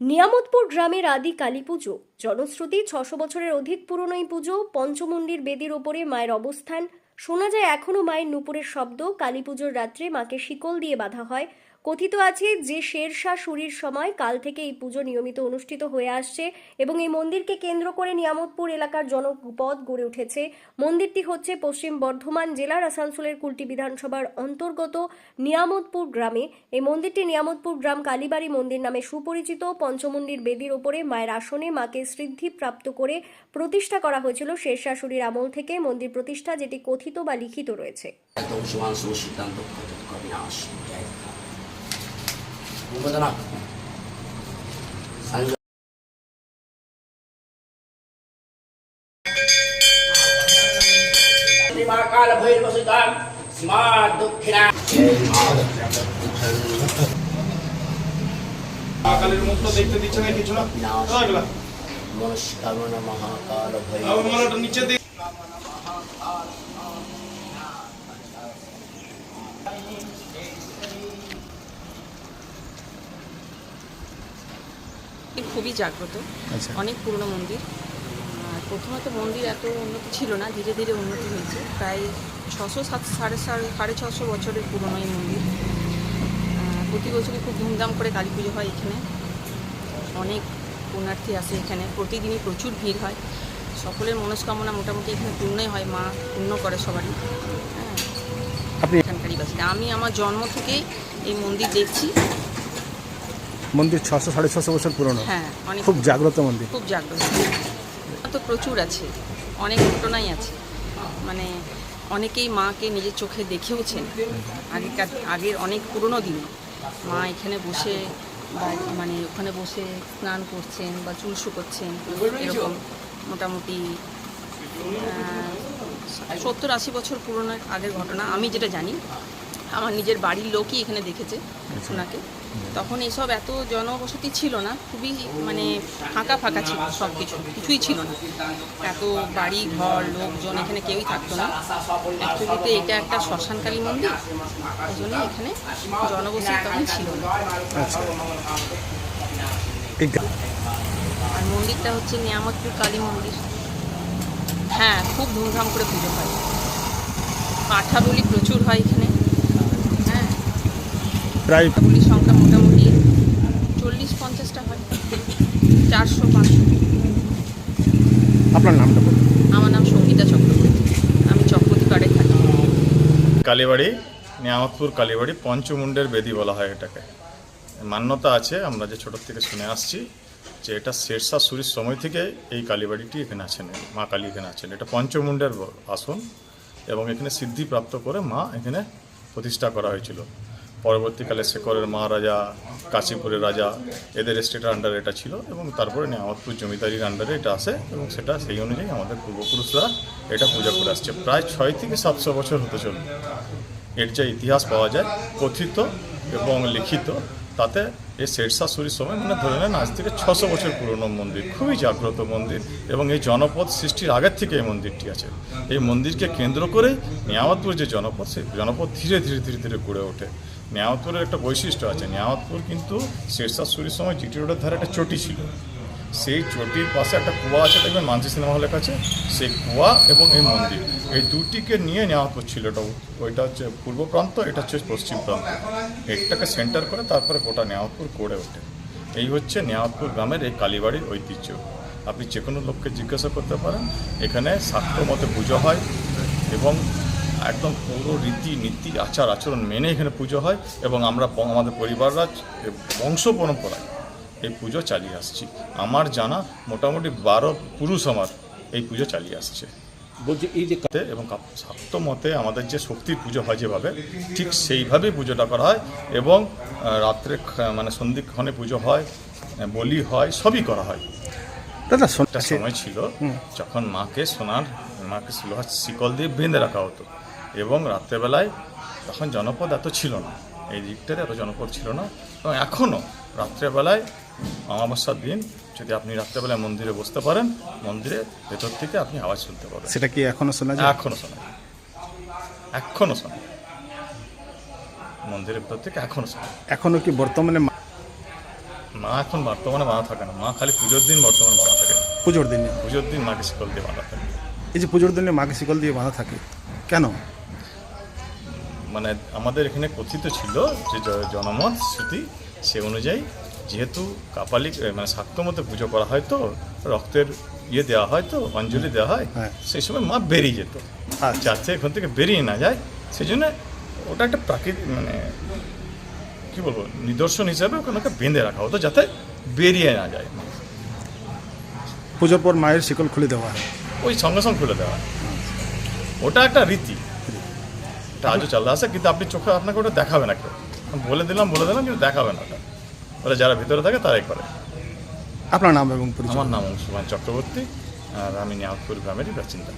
নিয়ামতপুর গ্রামের আদি কালী পুজো। জনশ্রুতি ছশো বছরের অধিক পুরনো এই পুজো পঞ্চমন্ডির বেদির ওপরে মায়ের অবস্থান। শোনা যায় এখনও মায়ের নুপুরের শব্দ। কালী পুজোর রাত্রে মাকে শিকল দিয়ে বাঁধা হয়। কথিত আছে যে শেরশাহ সুরির সময় কাল থেকে এই পুজো নিয়মিত অনুষ্ঠিত হয়ে আসছে এবং এই মন্দিরকে কেন্দ্র করে নিয়ামতপুর এলাকার জনপদ গড়ে উঠেছে। মন্দিরটি হচ্ছে পশ্চিম বর্ধমান জেলার আসানসোলের কুলটি বিধানসভার অন্তর্গত নিয়ামতপুর গ্রামে। এই মন্দিরটি নিয়ামতপুর গ্রাম কালীবাড়ি মন্দির নামে সুপরিচিত। পঞ্চমন্ডির বেদির ওপরে মায়ের আসনে মাকে সিদ্ধিপ্রাপ্ত করে প্রতিষ্ঠা করা হয়েছিল শেরশাশুড়ির আমল থেকে। মন্দির প্রতিষ্ঠা যেটি কথিত বা লিখিত রয়েছে। না কাল ভৈর বসুতাম স্মার দক্ষিণা কালের মুখ তো দেখতে দিচ্ছে না কিছু না নমস্কার মহাকাল ভৈরব নিচে দেখ মহাকাল নিচে খুবই জাগ্রত। অনেক পুরনো মন্দির। আর প্রথমত মন্দির এত উন্নতি ছিল না ধীরে ধীরে উন্নতি হয়েছে। প্রায় ছশো সাত সাড়ে সাড়ে সাড়ে ছশো বছরের পুরনো এই মন্দির। প্রতি বছরই খুব ধুমধাম করে কালী পুজো হয় এখানে। অনেক পুণ্যার্থী আসে এখানে। প্রতিদিনই প্রচুর ভিড় হয়। সকলের মনস্কামনা মোটামুটি এখানে পূর্ণই হয় মা পূর্ণ করে সবারই। হ্যাঁ। আপনি এখানকারই বাসিন্দা। আমি আমার জন্ম থেকেই এই মন্দির দেখছি। মন্দির ছশো সাড়ে ছশো বছর পুরনো। হ্যাঁ অনেক খুব জাগ্রত মন্দির। খুব জাগ্রত। তো প্রচুর আছে অনেক ঘটনাই আছে। মানে অনেকেই মাকে নিজের চোখে দেখেওছেন আগেকার আগের অনেক পুরনো দিন। মা এখানে বসে মানে ওখানে বসে স্নান করছেন বা চুল শুকোচ্ছেন এরকম মোটামুটি সত্তর আশি বছর পুরনো আগের ঘটনা আমি যেটা জানি আমার নিজের বাড়ির লোকই এখানে দেখেছে ওনাকে। তখন এসব এত জনবসতি ছিল না খুবই মানে ফাঁকা ফাঁকা ছিল সব কিছু কিছুই ছিল না। এত বাড়ি ঘর লোকজন এখানে কেউই থাকতো না। অ্যাকচুয়ালিতে এটা একটা শ্মশানকালী মন্দির এই জন্য এখানে জনবসতি তখন ছিল না। আচ্ছা। আর মন্দিরটা হচ্ছে নিয়ামতপুর কালী মন্দির। হ্যাঁ খুব ধুমধাম করে পুজো হয়। পাঠা বলি প্রচুর হয় এখানে। প্রায় সংখ্যা মোটামুটি চল্লিশ পঞ্চাশটা হয়। চারশো পাঁচশো। আপনার নামটা বলুন। আমার নাম সঙ্গীতা চক্রবর্তী। আমি চক্রবর্তী পাড়ে থাকি। কালীবাড়ি নিয়ামতপুর কালীবাড়ি পঞ্চমুণ্ডের বেদি বলা হয় এটাকে। মান্যতা আছে আমরা যে ছোটোর থেকে শুনে আসছি যে এটা শেরশাহ সুরির সময় থেকে এই কালীবাড়িটি এখানে আছেন মা কালী এখানে আছেন। এটা পঞ্চমুণ্ডের আসন এবং এখানে সিদ্ধি প্রাপ্ত করে মা এখানে প্রতিষ্ঠা করা হয়েছিল। পরবর্তীকালে শেখরের মহারাজা, কাশীপুরের রাজা এদের স্টেটের আন্ডারে এটা ছিল এবং তারপরে নিয়ামতপুর জমিদারির আন্ডারে এটা আসে এবং সেটা সেই অনুযায়ী আমাদের পূর্বপুরুষরা এটা পূজা করে আসছে। প্রায় ছয় থেকে সাতশো বছর হতে চলবে এর যে ইতিহাস পাওয়া যায়, কথিত এবং লিখিত, তাতে এই শেরশাহ সুরির সময় মানে ধরে নেন আজ থেকে ছশো বছর পুরনো মন্দির। খুবই জাগ্রত মন্দির এবং এই জনপদ সৃষ্টির আগের থেকে এই মন্দিরটি আছে। এই মন্দিরকে কেন্দ্র করে নিয়ামতপুর যে জনপদ, সেই জনপদ ধীরে ধীরে ধীরে ধীরে গড়ে ওঠে। নিয়ামতপুরের একটা বৈশিষ্ট্য আছে। নিয়ামতপুর কিন্তু শেরশাহসুরির সময় জিটি রোডের ধারে একটা চটি ছিল। সেই চটির পাশে একটা কুয়া আছে, দেখবেন মানসি সিনেমা হলের কাছে? সেই কুয়া এবং এই মন্দির। এই দুটিকে নিয়ে নেওয়া হচ্ছিল এটা। ওইটা হচ্ছে পূর্ব প্রান্ত, এটা হচ্ছে পশ্চিম প্রান্ত। এটাকে সেন্টার করে তারপরে গোটা নেওয়াতপুর গড়ে ওঠে। এই হচ্ছে নেওয়াতপুর গ্রামের এই কালীবাড়ির ঐতিহ্য। আপনি যে কোনো লোককে জিজ্ঞাসা করতে পারেন, এখানে শাক্ত মতে পুজো হয় এবং একদম পুরো রীতি নীতি আচার আচরণ মেনে এখানে পুজো হয় এবং আমরা আমাদের পরিবাররা বংশ পরম্পরায় এই পুজো চালিয়ে আসছি। আমার জানা মোটামুটি বারো পুরুষ আমার এই পুজো চালিয়ে আসছে। বলছি এই যে এবং কাপ- শাক্ত মতে আমাদের যে শক্তির পুজো হয় যেভাবে ঠিক সেইভাবেই পুজোটা করা হয় এবং রাত্রে মানে সন্ধিক্ষণে পুজো হয় বলি হয় সবই করা হয়। দাদা একটা সময় ছিল যখন মাকে সোনার মাকে লোহার শিকল দিয়ে বেঁধে রাখা হতো। এবং রাত্রেবেলায় তখন জনপদ এত ছিল না। এই দিকটাতে এত জনপদ ছিল না। এবং এখনও রাত্রেবেলায় অমাবস্যার দিন যদি আপনি রাত্রেবেলায় মন্দিরে বসতে পারেন মন্দিরের ভেতর থেকে আপনি আওয়াজ শুনতে পাবেন সেটা কি এখনও শোনা যায়? এখনও শোনা যায়। এখনও শোনা যায়। মন্দিরের ভেতর থেকে এখনও শোনা যায়। এখনও কি বর্তমানে মা এখন বর্তমানে বাঁধা থাকে না। মা খালি পুজোর দিন বর্তমানে বাঁধা থাকে। পুজোর দিন? পুজোর দিন মাকে শিকল দিয়ে বাঁধা থাকে। এই যে পুজোর দিনে মাকে শিকল দিয়ে বাঁধা থাকে কেন? মানে আমাদের এখানে কথিত ছিল যে জনমত শ্রুতি সে অনুযায়ী যেহেতু কাপালিক মানে শাক্ত মতে পুজো করা হয় তো রক্তের ইয়ে দেওয়া হয় তো অঞ্জলি দেওয়া হয় হ্যাঁ। সেই সময় মা বেরিয়ে যেত। আচ্ছা। যাতে এখান থেকে বেরিয়ে না যায় সেই জন্য ওটা একটা প্রাকৃতিক মানে কি বলব নিদর্শন হিসাবে ওখানে বেঁধে রাখা হতো যাতে বেরিয়ে না যায়। পুজোর পর মায়ের শিকল খুলে দেওয়া হয়। ওই সঙ্গে সঙ্গে খুলে দেওয়া। ওটা একটা রীতি। এটা আজও চালু আছে কিন্তু আপনি চোখে আপনাকে ওটা দেখাবে না কেউ। বলে দিলাম বলে দিলাম কিন্তু দেখাবে না ওটা। ওটা যারা ভিতরে থাকে তারাই করে। আপনার নাম এবং আমার নাম সুমান চক্রবর্তী আর আমি নিয়ামতপুর গ্রামেরই বাসিন্দা।